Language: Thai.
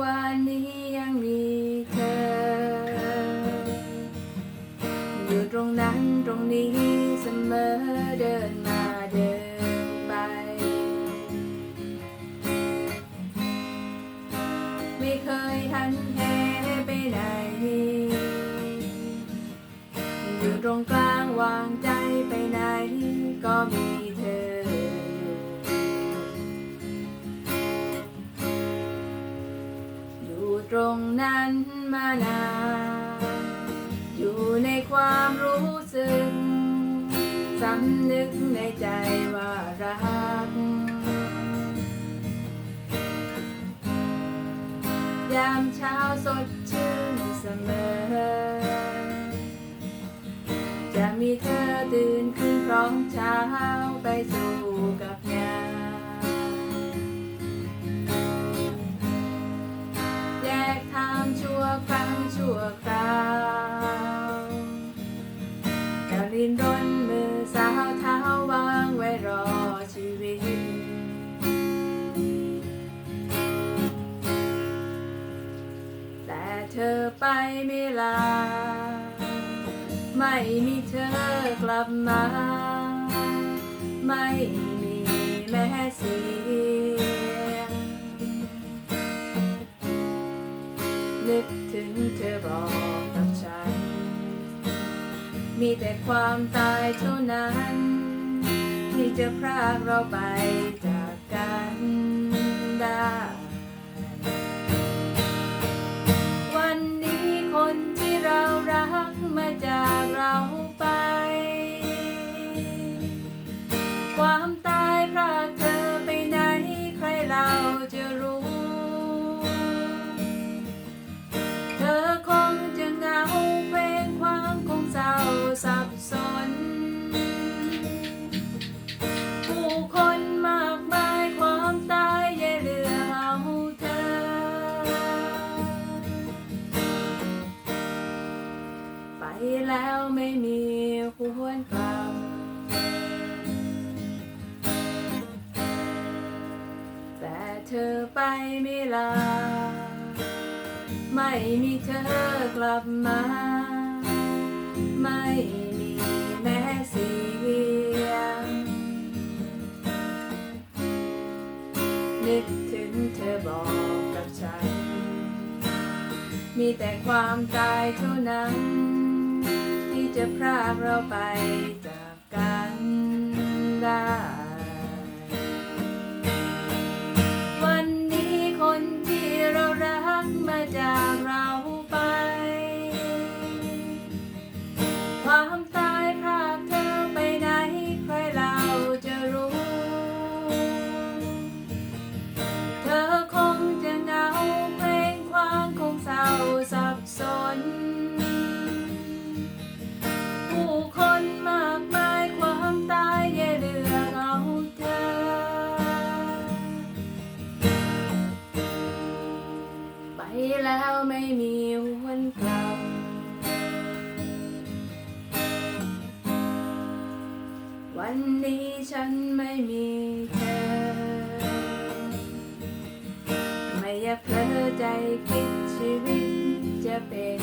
วันนี้ยังมีเธอ อยู่ตรงนั้นตรงนี้เสมอเดินมาเดินไป ไม่เคยหันแหไปไหน อยู่ตรงกลางวางใจไปไหนก็มีเธอ ตรงนั้นมานาน อยู่ในความรู้สึกสำนึกในใจว่ารัก ยามเช้าสดชื่นเสมอ จะมีเธอตื่นขึ้นพร้อมเช้าไปสู่ ไปไม่ลา ไม่มีเธอกลับมา ไม่มีแม้เสียงนึกถึงเธอบอกกับฉัน มีแต่ความตายเท่านั้น ที่จะพรากเราไปจาก เรารักมาจากเราไป แล้วไม่มีหวนกลับแต่เธอไปไม่ลา ไม่มีเธอกลับมา ไม่มีแม้เสียงนึกถึงเธอบอกกับฉัน มีแต่ความตายเท่านั้น จะพรากเราไปจากกันได้ วันนี้ฉันไม่มีเธอ ไม่อยากเพลอใจคิดชีวิตจะเป็น